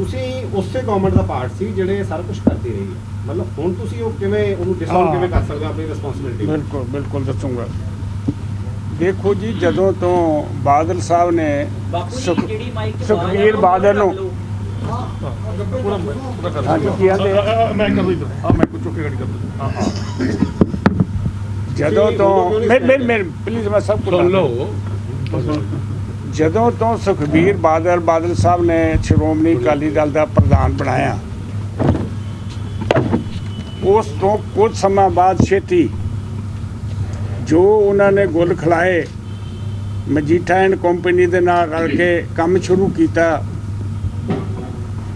ਤੁਸੀਂ ਉਸੇ ਗਵਰਨਮੈਂਟ ਦਾ ਪਾਰਟ ਸੀ ਜਿਹੜੇ ਸਾਰਾ ਕੁਝ ਕਰਦੀ ਰਹੀ ਹੈ। ਮਤਲਬ ਹੁਣ ਤੁਸੀਂ ਉਹ ਕਿਵੇਂ ਉਹਨੂੰ ਡਿਸਾਊਂਡ ਹਾਂ। ਕਿਵੇਂ ਕਰ ਸਕਦੇ ਹੋ ਆਪਣੀ ਰਿਸਪੌਂਸਿਬਿਲਟੀ ਬਿਲਕੁਲ ਬਿਲਕੁਲ ਦੱਸੂਗਾ। ਦੇਖੋ ਜੀ ਜਦੋਂ ਤੋਂ ਬਾਦਲ ਸਾਹਿਬ ਨੇ ਸੁਖਬੀਰ ਬਾਦਲ ਨੂੰ ਜਦੋਂ ਤੋਂ ਮੈਂ ਮੈਂ ਮੈਂ ਪਲੀਜ਼ ਮੈਂ ਸਭ ਕੁਝ ਜਦੋਂ ਤੋਂ ਸੁਖਬੀਰ ਬਾਦਲ ਬਾਦਲ ਸਾਹਿਬ ਨੇ ਸ਼੍ਰੋਮਣੀ ਅਕਾਲੀ ਦਲ ਦਾ ਪ੍ਰਧਾਨ ਬਣਾਇਆ, ਉਸ ਤੋਂ ਕੁਝ ਸਮਾਂ ਬਾਅਦ ਛੇਤੀ ਜੋ ਉਹਨਾਂ ਨੇ ਗੁੱਲ ਖਿਲਾਏ, ਮਜੀਠਾ ਐਂਡ ਕੰਪਨੀ ਦੇ ਨਾਲ ਰਲ ਕੇ ਕੰਮ ਸ਼ੁਰੂ ਕੀਤਾ,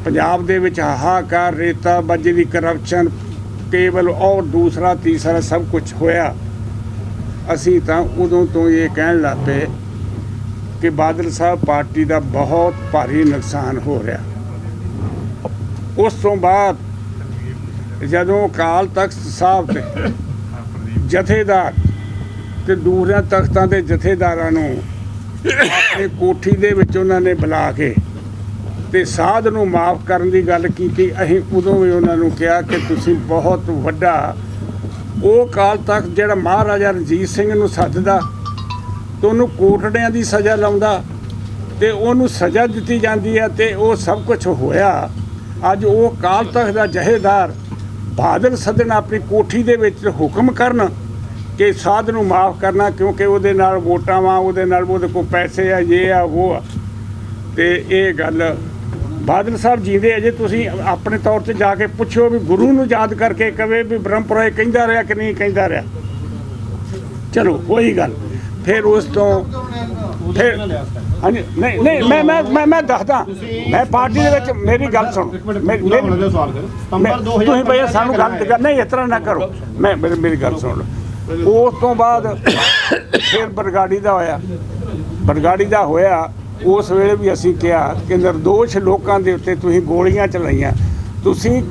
ਪੰਜਾਬ ਦੇ ਵਿੱਚ ਹਾਹਾਕਾਰ ਰੇਤਾ ਬਾਜੀ ਦੀ ਕਰਪਸ਼ਨ ਕੇਵਲ ਔਰ ਦੂਸਰਾ, ਤੀਸਰਾ ਸਭ ਕੁਝ ਹੋਇਆ। ਅਸੀਂ ਤਾਂ ਉਦੋਂ ਤੋਂ ਇਹ ਕਹਿਣ ਲੱਗ ਪਏ ਕਿ ਬਾਦਲ ਸਾਹਿਬ ਪਾਰਟੀ ਦਾ ਬਹੁਤ ਭਾਰੀ ਨੁਕਸਾਨ ਹੋ ਰਿਹਾ। ਉਸ ਤੋਂ ਬਾਅਦ ਜਦੋਂ ਅਕਾਲ ਤਖਤ ਸਾਹਿਬ ਤੇ ਜਥੇਦਾਰ ਤੇ ਦੂਰਾਂ ਤਖਤਾਂ ਦੇ ਜਥੇਦਾਰਾਂ ਨੂੰ ਆਪਣੇ ਕੋਠੀ ਦੇ ਵਿੱਚ ਉਹਨਾਂ ਨੇ ਬੁਲਾ ਕੇ ਤੇ ਸਾਧ ਨੂੰ ਮਾਫ ਕਰਨ ਦੀ ਗੱਲ ਕੀਤੀ, ਅਸੀਂ ਉਦੋਂ ਵੀ ਉਹਨਾਂ ਨੂੰ ਕਿਹਾ ਕਿ ਤੁਸੀਂ ਬਹੁਤ ਵੱਡਾ, ਉਹ ਕਾਲ ਤੱਕ ਜਿਹੜਾ ਮਹਾਰਾਜਾ ਰਣਜੀਤ ਸਿੰਘ ਨੂੰ ਸੱਦਦਾ ਤੇ ਉਹਨੂੰ ਕੋਟੜਿਆਂ ਦੀ ਸਜ਼ਾ ਲਾਉਂਦਾ ਤੇ ਉਹਨੂੰ ਸਜ਼ਾ ਦਿੱਤੀ ਜਾਂਦੀ ਹੈ ਤੇ ਉਹ ਸਭ ਕੁਝ ਹੋਇਆ। ਅੱਜ ਉਹ ਕਾਲ ਤਖ਼ਤ ਦਾ ਜਹੇਦਾਰ ਬਾਦਲ ਸੱਦਣ ਆਪਣੀ ਕੋਠੀ ਦੇ ਵਿੱਚ ਹੁਕਮ ਕਰਨ ਕਿ ਸਾਧ ਨੂੰ ਮਾਫ ਕਰਨਾ ਕਿਉਂਕਿ ਉਹਦੇ ਨਾਲ ਵੋਟਾਂ ਵਾ, ਉਹਦੇ ਨਾਲ ਉਹਦੇ ਕੋਲ ਪੈਸੇ ਆ, ਇਹ ਆ, ਉਹ ਆ। ਤੇ ਇਹ ਗੱਲ ਬਾਦਲ ਸਾਹਿਬ ਜੀਂਦੇ ਅਜੇ ਤੁਸੀਂ ਆਪਣੇ ਤੌਰ ਤੇ ਜਾ ਕੇ ਪੁੱਛੋ ਵੀ ਗੁਰੂ ਨੂੰ ਯਾਦ ਕਰਕੇ ਕਵੇ ਵੀ ਬ੍ਰਹਮਪੁਰਾ ਕਹਿੰਦਾ ਰਿਹਾ ਕਿ ਨਹੀਂ ਕਹਿੰਦਾ ਰਿਹਾ। ਚਲੋ ਕੋਈ ਗੱਲ। ਫਿਰ ਉਸ ਤੋਂ ਫਿਰ ਹਾਂਜੀ ਨਹੀਂ ਨਹੀਂ ਮੈਂ ਮੈਂ ਮੈਂ ਮੈਂ ਦੱਸਦਾ। ਮੈਂ ਪਾਰਟੀ ਦੇ ਵਿੱਚ ਮੇਰੀ ਗੱਲ ਸੁਣੋ। ਮੇਰੀ- ਪੂਰਾ ਹੋਣ ਮੇਰੀ- ਦਿਓ ਸਵਾਲ ਫਿਰ ਮੈਂ- ਸਤੰਬਰ 2000 ਤੁਸੀਂ ਭਈਆ ਸਾਨੂੰ ਗੱਲ ਕਰ ਨਹੀਂ ਇਸ ਤਰ੍ਹਾਂ ਨਾ ਕਰੋ। ਮੈਂ ਮੇਰੀ ਮੇਰੀ ਗੱਲ ਸੁਣ ਲਓ। ਉਸ ਤੋਂ ਬਾਅਦ ਫਿਰ ਬਰਗਾੜੀ ਦਾ ਹੋਇਆ। ਬਰਗਾੜੀ ਦਾ ਹੋਇਆ। ਉਸ ਵੇਲੇ ਵੀ ਅਸੀਂ ਕਿਹਾ ਕਿ ਨਿਰਦੋਸ਼ ਲੋਕਾਂ ਦੇ ਉੱਤੇ ਤੁਸੀਂ ਗੋਲੀਆਂ ਚਲਾਈਆਂ। ਤੁਸੀਂ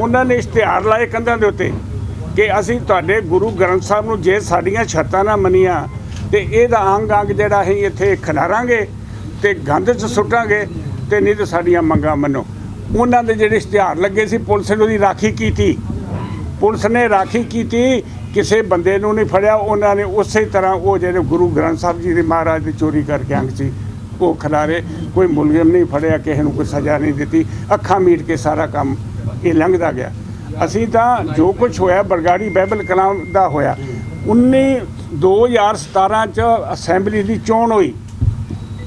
ਉਹਨਾਂ ਨੇ ਇਸ਼ਤਿਹਾਰ ਲਾਏ ਕੰਧਾਂ ਦੇ ਉੱਤੇ ਕਿ ਅਸੀਂ ਤੁਹਾਡੇ ਗੁਰੂ ਗ੍ਰੰਥ ਸਾਹਿਬ ਨੂੰ ਜੇ ਸਾਡੀਆਂ ਛੱਤਾਂ ਨਾ ਮੰਨੀਆਂ ਤੇ ਇਹਦਾ ਅੰਗ ਅੰਗ ਜਿਹੜਾ ਅਸੀਂ ਇੱਥੇ ਖਿਲਾਰਾਂਗੇ ਤੇ ਗੰਦ 'ਚ ਸੁੱਟਾਂਗੇ ਤੇ ਨਹੀਂ ਤੇ ਸਾਡੀਆਂ ਮੰਗਾਂ ਮੰਨੋ। ਉਹਨਾਂ ਦੇ ਜਿਹੜੇ ਇਸ਼ਤਿਹਾਰ ਲੱਗੇ ਸੀ, ਪੁਲਿਸ ਨੇ ਉਹਦੀ ਰਾਖੀ ਕੀਤੀ। ਪੁਲਿਸ ਨੇ ਰਾਖੀ ਕੀਤੀ, ਕਿਸੇ ਬੰਦੇ ਨੂੰ ਨਹੀਂ ਫੜਿਆ, ਉਹਨਾਂ ਨੇ ਉਸੇ ਤਰ੍ਹਾਂ ਉਹ ਜਿਹੜੇ ਗੁਰੂ ਗ੍ਰੰਥ ਸਾਹਿਬ ਜੀ ਦੇ ਮਹਾਰਾਜ ਦੀ ਚੋਰੀ ਕਰਕੇ ਅੰਗ ਸੀ, ਉਹ ਖਿਲਾਰੇ। ਕੋਈ ਮੁਲਜ਼ਮ ਨਹੀਂ ਫੜਿਆ, ਕਿਸੇ ਨੂੰ ਕੋਈ ਸਜ਼ਾ ਨਹੀਂ ਦਿੱਤੀ। ਅੱਖਾਂ ਮੀਟ ਕੇ ਸਾਰਾ ਕੰਮ ਇਹ ਲੰਘਦਾ ਗਿਆ। ਅਸੀਂ ਤਾਂ ਜੋ ਕੁਝ ਹੋਇਆ, ਬਰਗਾੜੀ ਬਾਈਬਲ ਕਲਾਮ ਦਾ ਹੋਇਆ। 19 2017 ਚ ਅਸੈਂਬਲੀ ਦੀ ਚੋਣ ਹੋਈ।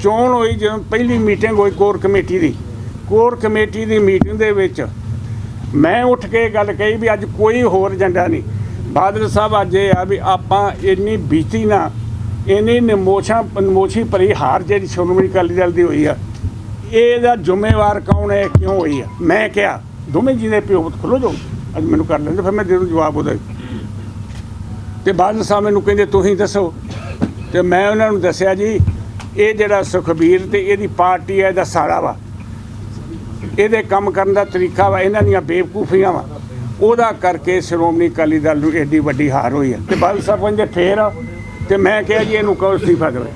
ਚੋਣ ਹੋਈ ਜਦੋਂ ਪਹਿਲੀ ਮੀਟਿੰਗ ਹੋਈ ਕੋਰ ਕਮੇਟੀ ਦੀ। ਕੋਰ ਕਮੇਟੀ ਦੀ ਮੀਟਿੰਗ ਦੇ ਵਿੱਚ ਮੈਂ ਉੱਠ ਕੇ ਗੱਲ ਕਹੀ ਵੀ ਅੱਜ ਕੋਈ ਹੋਰ ਏਜੰਡਾ ਨਹੀਂ। ਬਾਦਲ ਸਾਹਿਬ ਅੱਜ ਇਹ ਆ ਵੀ ਆਪਾਂ ਇੰਨੀ ਬੀਤੀ ਨਾ, ਇੰਨੀ ਨਮੋਸ਼ਾ ਨਿਮੋਸ਼ੀ ਭਰੀ ਹਾਰ ਜਿਹੜੀ ਸ਼੍ਰੋਮਣੀ ਅਕਾਲੀ ਦਲ ਦੀ ਹੋਈ ਆ, ਇਹਦਾ ਜ਼ਿੰਮੇਵਾਰ ਕੌਣ ਹੈ, ਕਿਉਂ ਹੋਈ ਆ? ਮੈਂ ਕਿਹਾ, ਦੋਵੇਂ ਜੀ ਦੇ ਪਿਓ ਖੁੱਲੋ ਜੋ ਅੱਜ ਮੈਨੂੰ ਕਰ ਲੈਂਦੇ, ਫਿਰ ਮੈਂ ਦੇ ਦੂੰ ਜਵਾਬ ਉਹਦਾ। ਤੇ ਬਾਦਲ ਸਾਹਿਬ ਮੈਨੂੰ ਕਹਿੰਦੇ, ਤੁਸੀਂ ਦੱਸੋ। ਤੇ ਮੈਂ ਉਹਨਾਂ ਨੂੰ ਦੱਸਿਆ ਜੀ, ਇਹ ਜਿਹੜਾ ਸੁਖਬੀਰ ਤੇ ਇਹਦੀ ਪਾਰਟੀ ਹੈ, ਇਹਦਾ ਸਾਰਾ ਵਾ। ਇਹਦੇ ਕੰਮ ਕਰਨ ਦਾ ਤਰੀਕਾ ਵਾ, ਇਹਨਾਂ ਦੀਆਂ ਬੇਵਕੂਫੀਆਂ ਵਾ। ਉਹਦਾ ਕਰਕੇ ਸ਼੍ਰੋਮਣੀ ਅਕਾਲੀ ਦਲ ਨੂੰ ਏਡੀ ਵੱਡੀ ਹਾਰ ਹੋਈ ਹੈ ਤੇ ਬਾਦਲ ਸਾਹਿਬ ਕਹਿੰਦੇ, ਫੇਰ? ਤੇ ਮੈਂ ਕਿਹਾ ਜੀ, ਇਹਨੂੰ ਕਹੋ ਅਸਤੀਫਾ ਦੇਵੇ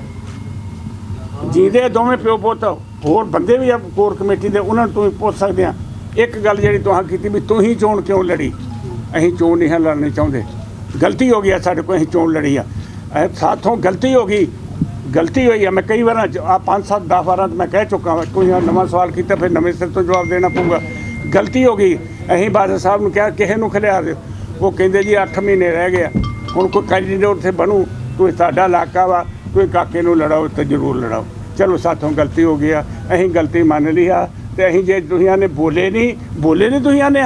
ਜਿਹਦੇ ਦੋਵੇਂ ਪਿਓ ਪੁੱਤ, ਹੋਰ ਬੰਦੇ ਵੀ ਆ ਕੋਰ ਕਮੇਟੀ ਦੇ, ਉਹਨਾਂ ਨੂੰ ਤੁਸੀਂ ਪੁੱਛ ਸਕਦੇ ਆ। ਇੱਕ ਗੱਲ ਜਿਹੜੀ ਤੁਹਾਂ ਕੀਤੀ ਵੀ ਤੂੰ ਹੀ ਚੋਣ ਕਿਉਂ ਲੜੀ? ਅਸੀਂ ਚੋਣ ਨਹੀਂ ਹਾਂ ਲੜਨੀ ਚਾਹੁੰਦੇ। ਗਲਤੀ ਹੋ ਗਈ ਆ, ਸਾਡੇ ਕੋਲ ਅਸੀਂ ਚੋਣ ਲੜੀ ਆ। ਇਹ ਸਾਥੋਂ ਗਲਤੀ ਹੋ ਗਈ, ਗਲਤੀ ਹੋਈ ਆ, ਮੈਂ ਕਈ ਵਾਰ ਆ ਪੰਜ ਸੱਤ 10 ਵਾਰਾਂ ਮੈਂ ਕਹਿ ਚੁੱਕਾ ਹਾਂ ਕੋਈ ਨਵਾਂ ਸਵਾਲ ਕੀਤਾ, ਫਿਰ ਨਵੇਂ ਸਿਰ ਤੋਂ ਜਵਾਬ ਦੇਣਾ ਪਊਗਾ। ਗਲਤੀ ਹੋ ਗਈ, ਅਸੀਂ ਬਾਦਲ ਸਾਹਿਬ ਨੂੰ ਕਿਹਾ, ਕਿਸੇ ਨੂੰ ਖਿਲਿਆ ਦਿਓ। ਉਹ ਕਹਿੰਦੇ ਜੀ 8 ਮਹੀਨੇ ਰਹਿ ਗਏ ਆ, ਹੁਣ ਕੋਈ ਕੈਂਡੀਡੇਟ ਉੱਥੇ ਬਣੂ, ਕੋਈ ਤੁਹਾਡਾ ਇਲਾਕਾ ਵਾ, ਕੋਈ ਕਾਕੇ ਨੂੰ ਲੜਾਓ ਤੇ ਜ਼ਰੂਰ ਲੜਾਓ। ਚਲੋ ਸਾਥੋਂ ਗਲਤੀ ਹੋ ਗਈ ਆ, ਅਸੀਂ ਗਲਤੀ ਮੰਨ ਲਈ ਆ, ਤੇ ਅਸੀਂ ਜੇ ਤੁਸੀਂ ਨੇ ਬੋਲੇ ਨਹੀਂ ਬੋਲੇ ਨਹੀਂ ਤੁਸੀਂ ਨੇ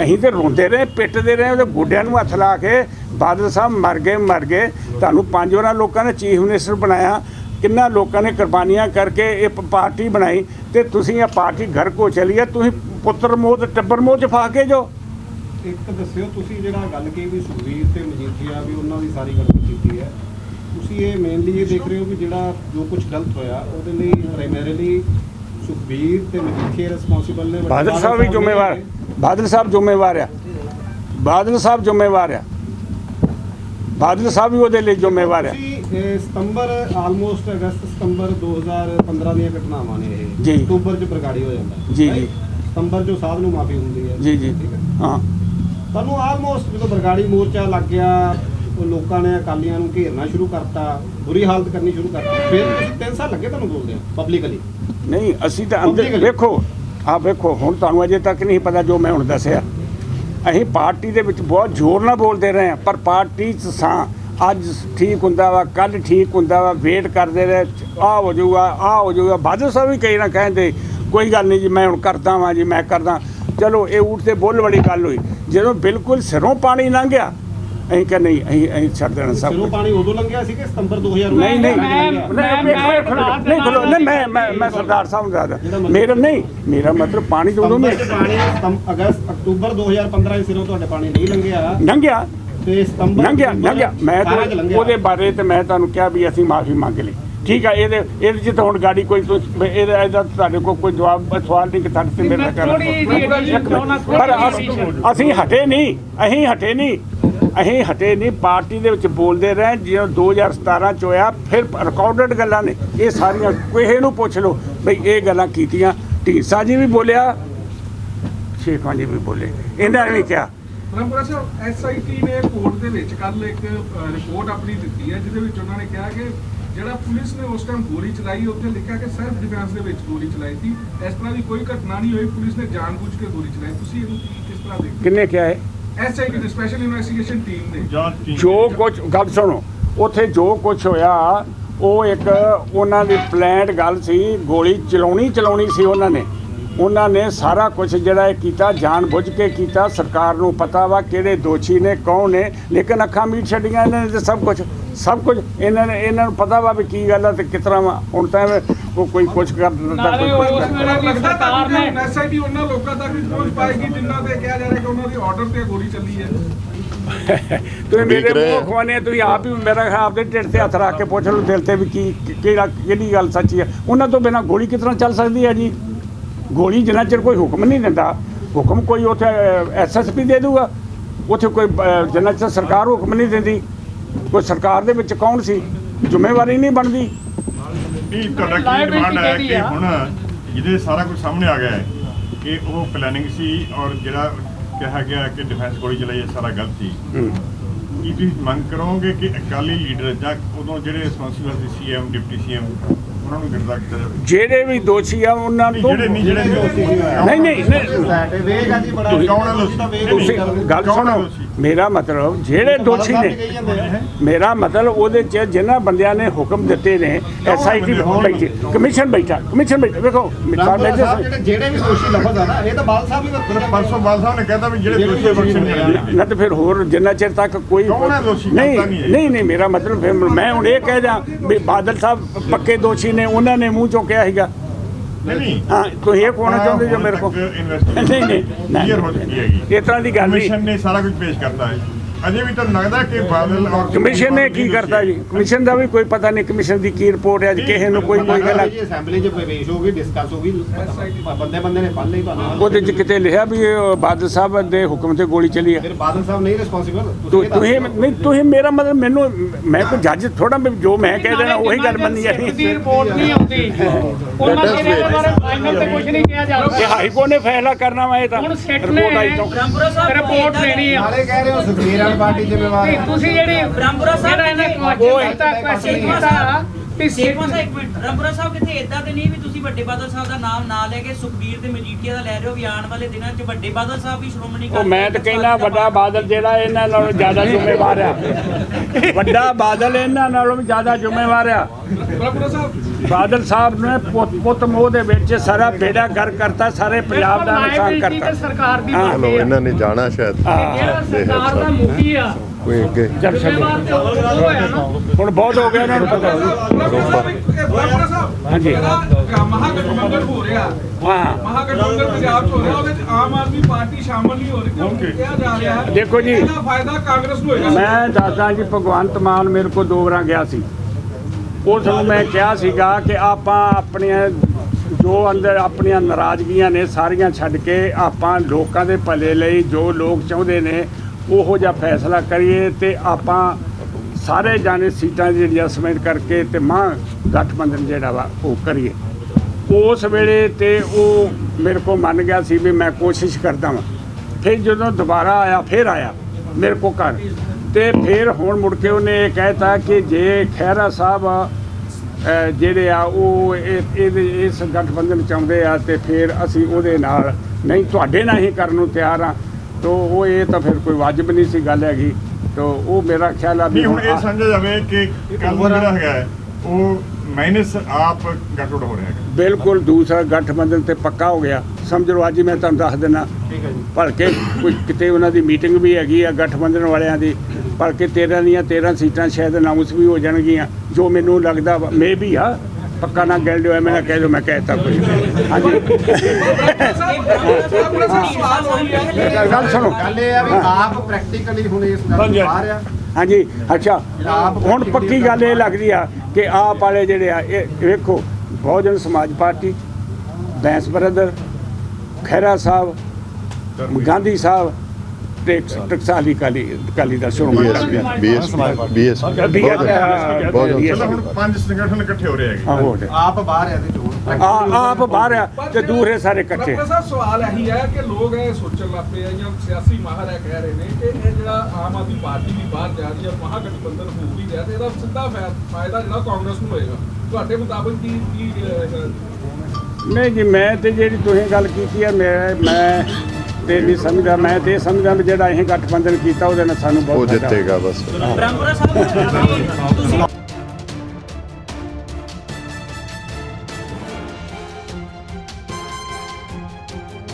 ਅਸੀਂ ਤੇ ਰੋਂਦੇ ਰਹੇ ਪਿੱਟਦੇ ਰਹੇ ਉਹਦੇ ਗੋਡਿਆਂ ਨੂੰ ਹੱਥ ਲਾ ਕੇ ਬਾਦਲ ਸਾਹਿਬ ਮਰ ਗਏ ਮਰ ਗਏ। ਤੁਹਾਨੂੰ ਪੰਜ ਵਾਰਾਂ ਲੋਕਾਂ ਨੇ ਚੀਫ ਮਿਨਿਸਟਰ ਬਣਾਇਆ। ਕਿੰਨਾ ਲੋਕਾਂ ਨੇ ਕੁਰਬਾਨੀਆਂ ਕਰਕੇ ਇਹ ਪਾਰਟੀ ਬਣਾਈ ਤੇ ਤੁਸੀਂ ਇਹ ਪਾਰਟੀ ਘਰ ਕੋ ਚਲੀ ਹੈ ਤੁਸੀਂ ਪੁੱਤਰ ਮੋਹ ਤੇ ਟੱਬਰ ਮੋਹ ਚ ਫਾ ਕੇ ਜੋ। ਇੱਕ ਦੱਸਿਓ ਤੁਸੀਂ ਜਿਹੜਾ ਗੱਲ ਕਹੀ ਵੀ ਸੁਖਵੀਰ ਤੇ ਮਜੀਠੀਆ ਵੀ ਉਹਨਾਂ ਦੀ ਸਾਰੀ ਗੱਲ ਕੀਤੀ ਹੈ। ਤੁਸੀਂ ਇਹ ਮੇਨਲੀ ਇਹ ਦੇਖ ਰਹੇ ਹੋ ਵੀ ਜਿਹੜਾ ਜੋ ਕੁਝ ਗਲਤ ਹੋਇਆ ਉਹਦੇ ਲਈ ਪ੍ਰਾਇਮਰੀਲੀ ਸੁਖਵੀਰ ਤੇ ਮਜੀਠੀਆ ਰਿਸਪੌਂਸਿਬਲ ਨੇ। ਬਾਦਲ ਸਾਹਿਬ ਵੀ ਜ਼ਿੰਮੇਵਾਰ। ਬਾਦਲ ਸਾਹਿਬ ਜ਼ਿੰਮੇਵਾਰ ਆ ਬਾਦਲ ਸਾਹਿਬ ਜ਼ਿੰਮੇਵਾਰ ਆ ਬਾਦਲ ਸਾਹਿਬ ਵੀ ਉਹਦੇ ਲਈ ਜ਼ਿੰਮੇਵਾਰ ਆ ਸਤੰਬਰ ਆਲਮੋਸਟ ਅਗਸਤ ਸਤੰਬਰ 2015 ਦੀਆਂ ਘਟਨਾਵਾਂ ਨੇ ਇਹ। ਅਕਤੂਬਰ ਚ ਬਰਗਾੜੀ ਹੋ ਜਾਂਦਾ। ਜੀ? ਜੀ। ਸਤੰਬਰ ਚ ਸਾਧ ਨੂੰ ਮਾਫੀ ਹੁੰਦੀ ਹੈ ਜੀ ਜੀ ਹੈ ਤੁਹਾਨੂੰ ਆਲਮੋਸਟ ਜਦੋਂ ਬਰਗਾੜੀ ਮੋਰਚਾ ਲੱਗ ਗਿਆ ਉਹ ਲੋਕਾਂ ਨੇ ਅਕਾਲੀਆਂ ਨੂੰ ਘੇਰਨਾ ਸ਼ੁਰੂ ਕਰਤਾ ਬੁਰੀ ਹਾਲਤ ਕਰਨੀ ਸ਼ੁਰੂ ਕਰਤੀ ਫਿਰ ਤੁਸੀਂ 3 ਸਾਲ ਲੱਗੇ ਤੁਹਾਨੂੰ ਬੋਲਦੇ ਆ ਪਬਲਿਕਲੀ ਨਹੀਂ ਅਸੀਂ ਤਾਂ ਅੰਦਰ। ਵੇਖੋ ਆ ਵੇਖੋ, ਹੁਣ ਤੁਹਾਨੂੰ ਅਜੇ ਤੱਕ ਨਹੀਂ ਪਤਾ ਜੋ ਮੈਂ ਹੁਣ ਦੱਸਿਆ। ਅਸੀਂ ਪਾਰਟੀ ਦੇ ਵਿੱਚ ਬਹੁਤ ਜ਼ੋਰ ਨਾਲ ਬੋਲਦੇ ਰਹੇ ਹਾਂ, ਪਰ ਪਾਰਟੀ 'ਚ ਸਾਂ, ਅੱਜ ਠੀਕ ਹੁੰਦਾ ਵਾ ਕੱਲ ਠੀਕ ਹੁੰਦਾ ਵਾ, ਵੇਟ ਕਰਦੇ ਰਹੇ ਆ ਹੋ ਜਾਊਗਾ ਆ ਹੋ ਜਾਊਗਾ। ਬਾਦਲ ਸਾਹਿਬ ਵੀ ਕਈ ਨਾ ਕਹਿੰਦੇ, ਕੋਈ ਗੱਲ ਨਹੀਂ ਜੀ, ਮੈਂ ਹੁਣ ਕਰਦਾ ਵਾਂ ਜੀ, ਮੈਂ ਕਰਦਾ। ਚਲੋ, ਇਹ ਊਠ ਤੇ ਬੁੱਲ ਵਾਲੀ ਗੱਲ ਹੋਈ। ਜਦੋਂ ਬਿਲਕੁਲ ਸਿਰੋਂ ਪਾਣੀ ਲੰਘ ਗਿਆ ਅਸੀਂ ਕਹਿੰਦੇ ਨਹੀਂ ਅਸੀਂ ਅਸੀਂ ਛੱਡ ਦੇਣਾ ਸਭ ਕੁਛ। ਪਾਣੀ ਉਦੋਂ ਲੰਘਿਆ ਸੀ ਕਿ ਸਤੰਬਰ 2000 ਨਹੀਂ ਨਹੀਂ। ਮੈਂ- ਨਹੀਂ ਨਹੀਂ ਖੜੋ ਨਹੀਂ ਮੈਂ ਮੈਂ ਮੈਂ ਸਰਦਾਰ ਸਾਹਿਬ ਨੂੰ ਦੱਸਦਾ ਮੇਰਾ ਨਹੀਂ ਮੇਰਾ ਮਤਲਬ ਪਾਣੀ ਤੋਂ ਉਦੋਂ ਮੈਂ ਪਾਣੀ ਸਤੰਬ- ਅਗਸਤ ਅਕਤੂਬਰ 2015 ਦੇ ਸਿਰੋਂ ਤੁਹਾਡੇ ਪਾਣੀ ਨਹੀਂ ਲੰਘਿਆ। ਲੰਘਿਆ। ਤੇ ਸਤੰਬਰ ਲੰਘਿਆ ਅਕਤੂਬਰ ਲੰਘਿਆ। ਮੈਂ ਤਾਂ 18 ਚ ਲੰਘਿਆ। ਉਹਦੇ ਬਾਰੇ ਤੇ ਮੈਂ ਤੁਹਾਨੂੰ ਕਿਹਾ ਵੀ ਅਸੀਂ ਮਾਫੀ ਮੰਗ ਲਈ। ਠੀਕ ਆ ਇਹਦੇ ਇਹਦੇ ਚ ਤਾਂ ਹੁਣ ਗਾੜੀ ਕੋਈ ਤੁਸੀਂ- ਇਹਦਾ ਇਹਦਾ ਤੁਹਾਡੇ ਕੋਲ ਕੋਈ ਜਵਾਬ ਸਵਾਲ ਨਹੀਂ ਕਿ ਤੁਹਾਡੇ ਤੇ ਮੇਰੇ ਨਾਲ ਕਰ ਪਰ ਅਸੀਂ ਅਸੀਂ ਹਟੇ ਨਹੀਂ। ਅਸੀਂ ਹਟੇ ਨਹੀਂ। ਅਸੀਂ ਹਟੇ ਨਹੀਂ ਪਾਰਟੀ ਦੇ ਵਿੱਚ ਬੋਲਦੇ ਰਹੇ ਜਿਵੇਂ 2017 ਚ ਹੋਇਆ ਫਿਰ ਰਿਕਾਰਡਡ ਗੱਲਾਂ ਨੇ। ਇਹ ਸਾਰੀਆਂ ਕਿਸੇ ਨੂੰ ਪੁੱਛ ਲਓ ਬਈ ਇਹ ਗੱਲਾਂ ਕੀਤੀਆਂ। ਢੀਂਸਾ ਜੀ ਵੀ ਬੋਲਿਆ ਸ਼ੇਖਵਾਂ ਜੀ ਵੀ ਬੋਲੇ। ਇਹਨਾਂ ਨੇ ਕਿਹਾ। ਰਮਪੁਰਾ ਸਾਹਿਬ ਐਸਆਈਟੀ ਨੇ ਕੋਰਟ ਦੇ ਵਿੱਚ ਕੱਲ ਇੱਕ ਰਿਪੋਰਟ ਆਪਣੀ ਦਿੱਤੀ ਹੈ ਜਿਹਦੇ ਵਿੱਚ ਉਹਨਾਂ ਨੇ ਕਿਹਾ ਕਿ ਜਿਹੜਾ ਪੁਲਿਸ ਨੇ ਉਸ ਟਾਈਮ ਗੋਲੀ ਚਲਾਈ ਉੱਥੇ ਲਿਖਿਆ ਕਿ ਸੈਲਫ ਡਿਫੈਂਸ ਦੇ ਵਿੱਚ ਗੋਲੀ ਚਲਾਈ ਸੀ। ਇਸ ਤਰ੍ਹਾਂ ਦੀ ਕੋਈ ਘਟਨਾ ਨਹੀਂ ਹੋਈ ਪੁਲਿਸ ਨੇ ਜਾਣਬੁੱਝ ਕੇ ਗੋਲੀ ਚਲਾਈ। ਤੁਸੀਂ ਇਹਨੂੰ ਕੀ- ਕਿਸ ਤਰ੍ਹਾਂ ਦੇਖਦੇ ਕਿੰਨੇ ਕਿਹਾ ਹੈ ਐਸਆਈਟੀ ਦੀ ਸਪੈਸ਼ਲ ਇਨਵੈਸਟੀਗੇਸ਼ਨ ਟੀਮ ਨੇ। ਜੋ ਕੁਝ ਗੱਲ ਸੁਣੋ ਉੱਥੇ ਜੋ ਕੁਝ ਹੋਇਆ ਉਹ ਇੱਕ ਉਹਨਾਂ ਦੀ ਪਲਾਨਡ ਗੱਲ ਸੀ ਗੋਲੀ ਚਲਾਉਣੀ ਚਲਾਉਣੀ ਸੀ ਉਹਨਾਂ ਨੇ। ਉਹਨਾਂ ਨੇ ਸਾਰਾ ਕੁਝ ਜਿਹੜਾ ਇਹ ਕੀਤਾ ਜਾਣ ਬੁੱਝ ਕੇ ਕੀਤਾ ਸਰਕਾਰ ਨੂੰ ਪਤਾ ਵਾ ਕਿਹੜੇ ਦੋਸ਼ੀ ਨੇ ਕੌਣ ਨੇ ਲੇਕਿਨ ਅੱਖਾਂ ਮੀਟ ਛੱਡੀਆਂ ਇਹਨਾਂ ਨੇ ਤੇ ਸਭ ਕੁਝ ਸਭ ਕੁਝ ਇਹਨਾਂ ਨੇ ਇਹਨਾਂ ਨੂੰ ਪਤਾ ਵਾ ਵੀ ਕੀ ਗੱਲ ਆ ਤੇ ਕਿਸ ਤਰ੍ਹਾਂ ਵਾ। ਹੁਣ ਤਾਂ ਐਵੇਂ ਉਹ ਕੋਈ ਕੁਝ ਕਰ ਦਿੰਦਾ ਕੋਈ ਕੁਛ ਕਰ ਵੇਲੇ ਦੀ ਸਰਕਾਰ ਨੇ ਐਸਆਈਟੀ ਉਹਨਾਂ ਲੋਕਾਂ ਤੱਕ ਵੀ ਪਹੁੰਚ ਪਾਏਗੀ ਜਿਨ੍ਹਾਂ ਤੇ ਕਿਹਾ ਜਾ ਰਿਹਾ ਕਿ ਉਹਨਾਂ ਦੀ ਆਰਡਰ ਤੇ ਗੋਲੀ ਚੱਲੀ ਹੈ। ਤੁਸੀਂ ਮੇਰੇ ਰਹੇ ਮੂੰਹ ਆ। ਖਵਾਨੇ ਤੁਸੀਂ ਆਪ ਹੀ ਮੇਰਾ ਆਪ ਦੇ ਢਿੱਡ ਤੇ ਹੱਥ ਰੱਖ ਕੇ ਪੁੱਛ ਲਓ ਦਿਲ ਤੇ ਵੀ ਕੀ ਕਿਹੜਾ ਕਿਹੜੀ ਗੱਲ ਸੱਚੀ ਹੈ ਉਹਨਾਂ ਤੋਂ ਬਿਨਾ ਗੋਲੀ ਕਿਸ ਤਰ੍ਹਾਂ ਚੱਲ ਸਕਦੀ ਹੈ ਜੀ? ਗੋਲੀ ਜਿੰਨਾ ਚਿਰ ਕੋਈ ਹੁਕਮ ਨਹੀਂ ਦਿੰਦਾ ਹੁਕਮ ਕੋਈ ਉੱਥੇ ਐਸਐਸਪੀ ਦੇ ਦੂਗਾ। ਉੱਥੇ ਕੋਈ ਅਹ, ਜਿੰਨਾ ਚਿਰ ਸਰਕਾਰ ਹੁਕਮ ਨਹੀਂ ਦਿੰਦੀ ਕੋਈ ਸਰਕਾਰ ਦੇ ਵਿੱਚ ਕੌਣ ਸੀ? ਜ਼ਿੰਮੇਵਾਰੀ ਨਹੀਂ ਬਣਦੀ। ਨਹੀਂ ਤੁਹਾਡਾ ਕੀ ਡਿਮਾਂਡ ਹੈ ਕਿ? ਹੁਣ ਜਿਹਦੇ ਸਾਰਾ ਕੁਝ ਸਾਹਮਣੇ ਆ ਗਿਆ ਹੈ ਕਿ ਉਹ ਪਲੈਨਿੰਗ ਸੀ ਔਰ ਜਿਹੜਾ ਕਿਹਾ ਗਿਆ ਕਿ ਡਿਫੈਂਸ ਗੋਲੀ ਚਲਾਈ ਇਹ ਸਾਰਾ ਗਲਤ ਸੀ। ਕੀ ਤੁਸੀਂ ਮੰਗ ਕਰੋਗੇ ਕਿ ਅਕਾਲੀ ਲੀਡਰ ਜਾਂ ਉਦੋਂ ਜਿਹੜੇ ਰਿਸਪੌਂਸੀਬਲ ਸੀ ਸੀਐਮ ਡਿਪਟੀ ਸੀਐਮ ਉਹਨਾਂ ਨੂੰ ਗ੍ਰਿਫਤਾਰ ਕੀਤਾ ਜਾਵੇ? ਜਿਹੜੇ ਵੀ ਦੋਸ਼ੀ ਆ ਉਹਨਾਂ ਤੋਂ ਜਿਹੜੇ ਨਹੀਂ ਜਿਹੜੇ ਨਹੀਂ ਨਹੀਂ ਨਹੀਂ ਸਾਡੇ ਵੇਗ ਆ ਜੀ ਬੜਾ ਤੁਸੀਂ ਗੱਲ ਸੁਣੋ? ਮੇਰਾ ਮਤਲਬ ਜਿਹੜੇ ਦੋਸ਼ੀ ਨੇ ਮੇਰਾ ਮਤਲਬ ਉਹਦੇ ਚ ਜਿਨ੍ਹਾਂ ਬੰਦਿਆਂ ਨੇ ਹੁਕਮ ਦਿੱਤੇ ਨੇ ਐਸਆਈਟੀ ਬੈਠੀ ਕਮਿਸ਼ਨ ਬੈਠਾ ਕਮਿਸ਼ਨ ਬੈਠਾ ਵੇਖੋ ਦੇ ਜਿਹੜੇ ਵੀ ਦੋਸ਼ੀ ਲਫ਼ਜ਼ ਆ ਨਾ ਇਹ ਤਾਂ ਬਾਲ ਸਾਹਿਬ ਵਰਤਦੇ ਪਰਸੋਂ ਬਾਲ ਸਾਹਿਬ ਨੇ ਕਹਿਤਾ ਵੀ ਜਿਹੜੇ ਦੋਸ਼ੀ ਬਖਸ਼ਣ ਨਹੀਂ ਨਾ ਤੇ ਫਿਰ ਹੋਰ ਜਿੰਨਾ ਚਿਰ ਤੱਕ ਕੋਈ? ਨਹੀਂ ਨਹੀਂ। ਨਹੀਂ ਮੇਰਾ ਮਤਲਬ ਮੈਂ ਹੁਣ ਇਹ ਕਹਿ ਦਿਆਂ ਵੀ ਬਾਦਲ ਸਾਹਿਬ ਪੱਕੇ ਦੋਸ਼ੀ ਨੇ ਉਹਨਾਂ ਨੇ ਮੂੰਹ ਚੋਂ ਕਿਹਾ ਸੀਗਾ। ਨਹੀਂ। ਹਾਂ ਤੁਸੀਂ ਇਹ ਕੋਣਾ ਚਾਹੁੰਦੇ ਜੋ ਮੇਰੇ ਕੋਲ? ਨਹੀਂ ਨਹੀਂ ਕਲੀਅਰ ਹੋ ਚੁੱਕੀ ਹੈਗੀ। ਇਸ ਤਰ੍ਹਾਂ ਦੀ ਗੱਲ ਨਹੀਂ। ਕਮਿਸ਼ਨ ਨੇ ਸਾਰਾ ਕੁਝ ਪੇਸ਼ ਕਰਤਾ ਹੈ। ਅਜੇ ਵੀ ਤਾਂ ਲੱਗਦਾ ਕਿ ਬਾਦਲ ਔਰ ਕਮਿਸ਼ਨ ਨੇ ਕੀ ਕਰਤਾ ਜੀ? ਕਮਿਸ਼ਨ ਦਾ ਵੀ ਕੋਈ ਪਤਾ ਨਹੀਂ ਕਮਿਸ਼ਨ ਦੀ ਕੀ ਰਿਪੋਰਟ ਹੈ ਅੱਜ ਕਿਸੇ ਨੂੰ ਕੋਈ ਕੋਈ ਗੱਲ ਜੀ ਅਸੈਂਬਲੀ 'ਚ ਪ੍ਰਵੇਸ਼ ਹੋ ਗਈ ਡਿਸਕਸ ਹੋ ਗਈ ਬੰਦੇ ਬੰਦੇ ਨੇ ਪੜ੍ਹ ਲਈ ਤੁਹਾਨੂੰ। ਉਹਦੇ ਚ ਕਿਤੇ ਲਿਖਿਆ ਵੀ ਇਹ ਬਾਦਲ ਸਾਹਿਬ ਦੇ ਹੁਕਮ ਤੇ ਗੋਲੀ ਚੱਲੀ ਹੈ ਫਿਰ ਬਾਦਲ ਸਾਹਿਬ ਨਹੀਂ ਰਿਸਪੌਂਸਿਬਲ ਤੂੰ ਤੁਸੀਂ ਨਹੀਂ ਤੁਸੀਂ ਮੇਰਾ ਮਤਲਬ ਮੈਨੂੰ ਮੈਂ ਕੋਈ ਜੱਜ ਥੋੜਾ ਜੋ ਮੈਂ ਕਹਿ ਦੇਣਾ ਉਹੀ ਗੱਲ ਮੰਨੀ ਸਿੱਖ ਦੀ ਜਾਣੀ ਰਿਪੋਰਟ ਨਹੀਂ ਆਉਂਦੀ। ਉਹਨਾਂ ਦੇ. ਬਾਰੇ ਫਾਈਨਲ ਤੇ ਕੁਝ ਨਹੀਂ ਕਿਹਾ ਜਾ ਇਹ ਹਾਈ ਕੋਰਟ ਨੇ ਫੈਸਲਾ ਕਰਨਾ ਵਾ ਇਹ ਤਾਂ। ਰਿਪੋਰਟ ਆਈ ਤੋਂ। ਰਿਪੋਰਟ ਦੇਣੀ ਆ। ਨਾਲੇ ਕਹਿ ਰਹੇ ਹੋ ਸੁਖਬੀਰ ਵਾਲੀ ਪਾਰਟੀ ਜ਼ਿੰਮੇਵਾਰ ਹੈ ਤੁਸੀਂ ਜਿਹੜੀ ਬ੍ਰਹਮਪੁਰਾ ਸਾਹਿਬ ਇਹਨੇ ਓਏ। ਕੁਐਸਚਨ ਕੀਤਾ ਕੁਐਸਚਨ ਕੀਤਾ ਵੀ ਸੇਖਵਾ ਸਾਹਿਬ ਸਿੱਖ ਇੱਕ ਮਿੰਟ ਰੰਪੁਰਾ ਸਾਹਿਬ ਕਿਤੇ ਇਦਾਂ ਤੇ ਨਹੀਂ ਵੀ ਤੁਸੀਂ ਵੱਡੇ ਬਾਦਲ ਸਾਹਿਬ ਦਾ ਨਾਮ ਨਾ ਲੈ ਕੇ ਸੁਖਬੀਰ ਤੇ ਮਜੀਠੀਆ ਦਾ ਲੈ ਰਹੇ ਹੋ ਵੀ ਆਉਣ ਵਾਲੇ ਦਿਨਾਂ 'ਚ ਵੱਡੇ ਬਾਦਲ ਸਾਹਿਬ ਵੀ ਸ਼੍ਰੋਮਣੀ ਉਹ ਮੈਂ ਤਾਂ ਕਹਿੰਦਾ ਵੱਡਾ ਬਾਦਲ ਜਿਹੜਾ ਇਹਨਾਂ ਨਾਲੋਂ ਜ਼ਿਆਦਾ ਜ਼ਿੰਮੇਵਾਰ ਆ। ਵੱਡਾ ਬਾਦਲ ਇਹਨਾਂ ਨਾਲੋਂ ਵੀ ਜ਼ਿਆਦਾ ਜ਼ਿੰਮੇਵਾਰ ਆ। ਰਮਪੁਰਾ ਸਾਹਿਬ। ਬਾਦਲ ਸਾਹਿਬ ਨੇ ਪੁੱਤ ਪੁੱਤ ਮੋਹ ਦੇ ਵਿੱਚ ਸਾਰਾ ਬੇੜਾ ਕਰ ਕਰਤਾ ਸਾਰੇ ਪੰਜਾਬ ਦਾ ਨੁਕਸਾਨ ਕਰਤਾ। ਸਰਕਾਰ ਦੀ ਇਹਨਾਂ ਨੇ ਜਾਣਾ ਸ਼ਾਇਦ। ਸਰਕਾਰ ਦਾ। ਮੁਖੀ ਆ ਕੋਈ ਅੱਗੇ ਚੱਲ ਛੱਡੋ ਹੁਣ ਬਹੁਤ ਹੋ ਗਿਆ ਇਹਨਾਂ ਨੂੰ ਪਤਾ ਹਾਂਜੀ। ਮਹਾਗਠਬੰਧਨ ਹੋ ਰਿਹਾ ਹਾਂ ਮਹਾਗਠਬੰਧਨ ਪੰਜਾਬ 'ਚ ਹੋ ਰਿਹਾ ਉਹਦੇ 'ਚ ਆਮ ਆਦਮੀ ਪਾਰਟੀ ਸ਼ਾਮਲ ਨਹੀਂ ਹੋ ਰਹੀ ਕਿਉਂਕਿ ਕਿਹਾ ਜਾ ਰਿਹਾ ਹੈ ਦੇਖੋ ਜੀ। ਇਹਦਾ ਫਾਇਦਾ ਕਾਂਗਰਸ ਨੂੰ ਹੋਏਗਾ ਮੈਂ ਦੱਸਦਾ ਜੀ, ਭਗਵੰਤ ਮਾਨ ਮੇਰੇ ਕੋਲ ਦੋ ਵਾਰਾਂ ਗਿਆ ਸੀ ਉਸ ਨੂੰ ਮੈਂ ਕਿਹਾ ਸੀਗਾ ਕਿ ਆਪਾਂ ਆਪਣੀਆਂ, ਜੋ ਅੰਦਰ ਆਪਣੀਆਂ ਨਾਰਾਜ਼ਗੀਆਂ ਨੇ, ਸਾਰੀਆਂ ਛੱਡ ਕੇ ਆਪਾਂ ਲੋਕਾਂ ਦੇ ਭਲੇ ਲਈ ਜੋ ਲੋਕ ਚਾਹੁੰਦੇ ਨੇ ਉਹੋ ਜਿਹਾ ਫੈਸਲਾ ਕਰੀਏ ਤੇ ਆਪਾਂ ਸਾਰੇ ਜਾਣੇ ਸੀਟਾਂ ਦੀ ਐਡਜਸਟਮੈਂਟ ਕਰਕੇ ਤੇ ਮਾਂ ਗਠਬੰਧਨ ਜਿਹੜਾ ਵਾ ਉਹ ਕਰੀਏ। ਉਸ ਵੇਲੇ ਤੇ ਉਹ ਮੇਰੇ ਕੋ ਮੰਨ ਗਿਆ ਸੀ ਵੀ ਮੈਂ ਕੋਸ਼ਿਸ਼ ਕਰਦਾ ਵਾਂ। ਫਿਰ ਜਦੋਂ ਦੁਬਾਰਾ ਆਇਆ, ਫਿਰ ਆਇਆ ਮੇਰੇ ਕੋ ਘਰ। ਤੇ ਫਿਰ ਹੁਣ ਮੁੜ ਕੇ ਉਹਨੇ ਇਹ ਕਹਿਤਾ ਕਿ ਜੇ ਖਹਿਰਾ ਸਾਹਿਬ ਜਿਹੜੇ ਆ ਉਹ ਇਹ- ਇਹਦੇ, ਇਸ ਗਠਬੰਧਨ 'ਚ ਆਉਂਦੇ ਆ ਤੇ ਫਿਰ ਅਸੀਂ ਉਹਦੇ ਨਾਲ ਨਹੀਂ, ਤੁਹਾਡੇ ਨਾਲ ਹੀ ਕਰਨ ਨੂੰ ਤਿਆਰ ਆ। ਤੋ ਉਹ ਇਹ ਤਾਂ ਫਿਰ ਕੋਈ ਵਾਜਬ ਨਹੀਂ ਸੀ ਗੱਲ ਹੈਗੀ। ਤੋ ਉਹ ਮੇਰਾ ਖਿਆਲ ਆ ਵੀ ਨਹੀਂ ਹੁਣ ਇਹ ਸਮਝਿਆ ਜਾਵੇ ਕਿ ਕੱਲ ਨੂੰ ਜਿਹੜਾ ਹੈਗਾ ਹੈ, ਉਹ ਮਾਈਨਸ ਆਪ ਗੱਟੋੜ ਹੋ ਰਿਹਾ ਹੈ ਬਿਲਕੁਲ ਦੂਸਰਾ ਗਠਬੰਧਨ ਤੇ ਪੱਕਾ ਹੋ ਗਿਆ। ਸਮਝ ਲਓ ਅੱਜ ਹੀ ਮੈਂ ਤੁਹਾਨੂੰ ਦੱਸ ਦਿੰਦਾ ਠੀਕ ਹੈ ਜੀ। ਭਲਕੇ ਕੋਈ ਕਿਤੇ ਉਹਨਾਂ ਦੀ ਮੀਟਿੰਗ ਵੀ ਹੈਗੀ ਆ ਗਠਬੰਧਨ ਵਾਲਿਆਂ ਦੀ। ਭਲਕੇ 13 ਦੀਆਂ 13 ਸੀਟਾਂ ਸ਼ਾਇਦ ਅਨਾਉਂਸ ਵੀ ਹੋ ਜਾਣਗੀਆਂ ਜੋ ਮੈਨੂੰ ਲੱਗਦਾ ਮੇ ਵੀ ਆ। ਪੱਕਾ ਨਾ ਗੱਲ ਦਿਓ ਮੈਂ ਨਾ ਕਹਿ ਦਿਓ ਮੈਂ ਕਹਿਤਾ ਕੁਝ ਹਾਂਜੀ। ਗੱਲ ਸੁਣੋ। ਗੱਲ ਇਹ ਆ ਵੀ ਆਪ ਪ੍ਰੈਕਟੀਕਲੀ ਹੁਣ ਇਸ ਗੱਲ ਹਾਂਜੀ, ਤੋਂ ਬਾਹਰ ਆ। ਹਾਂਜੀ ਅੱਛਾ। ਆਪ ਹੁਣ ਪੱਕੀ ਗੱਲ ਇਹ ਲੱਗਦੀ ਆ ਕਿ ਆਪ ਵਾਲੇ ਜਿਹੜੇ ਆ ਇਹ ਵੇਖੋ ਬਹੁਜਨ ਸਮਾਜ ਪਾਰਟੀ ਬੈਂਸ ਬਰਦਰ ਖਹਿਰਾ ਸਾਹਿਬ ਗਾਂਧੀ ਸਾਹਿਬ ਟਕਸਾਲੀ ਕਾਲੀ ਕਾਲੀ ਦਾ ਸ਼੍ਰੋਮਣੀ ਅਕਾਲੀ ਦਲ। ਬੀਐਸ ਬੀਐਸ ਵੀ ਆ- ਬਹੁਤ ਵੀ ਆ- ਚਲੋ ਹੁਣ ਪੰਜ ਸੰਗਠਨ ਇਕੱਠੇ ਹੋ ਰਹੇ ਹੈਗੇ। ਆਹ ਹੋ ਗਿਆ। ਆਪ ਬਾਹਰ ਆ ਇਹਦੇ ਚੋਂ ਆ ਆਪ ਬਾਹਰ ਆ ਤੇ ਦੂਰੇ ਸਾਰੇ ਇਕੱਠੇ। ਡਾਕਟਰ ਸਾਹਿਬ ਸਵਾਲ ਇਹੀ ਹੈ ਕਿ ਲੋਕ ਇਹ ਸੋਚਣ ਲੱਗ ਪਏ ਆ ਜਾਂ ਸਿਆਸੀ ਮਾਹਰ ਇਹ ਕਹਿ ਰਹੇ ਨੇ ਕਿ ਇਹ ਜਿਹੜਾ ਆਮ ਆਦਮੀ ਪਾਰਟੀ ਦੀ ਬਾਹਰ ਜਾ ਰਹੀ ਹੈ ਮਹਾਗਠਬੰਧਨ ਹੋ ਵੀ ਰਿਹਾ ਤੇ ਇਹਦਾ ਸਿੱਧਾ ਫਾਇ- ਫਾਇਦਾ ਜਿਹੜਾ ਕਾਂਗਰਸ ਨੂੰ ਹੋਏਗਾ। ਤੁਹਾਡੇ ਮੁਤਾਬਕ ਕੀ ਕੀ ਅਹ, ਨਹੀਂ ਜੀ ਮੈਂ ਤੇ ਜਿਹੜੀ ਤੁਸੀਂ ਗੱਲ ਕੀਤੀ ਹੈ ਮੈਂ ਮੈਂ ਤੇ ਨਹੀਂ ਸਮਝਦਾ ਮੈਂ ਤੇ ਇਹ ਸਮਝਦਾ ਵੀ ਜਿਹੜਾ ਅਸੀਂ ਗਠਬੰਧਨ ਕੀਤਾ ਉਹਦੇ ਨਾਲ ਸਾਨੂੰ ਉਹ ਬਹੁਤ ਫਾਇਦਾ ਹੋਇਆ। ਜਿੱਤੇਗਾ ਬਸ ਬ੍ਰਹਮਪੁਰਾ ਸਾਹਿਬ ਤੁਸੀਂ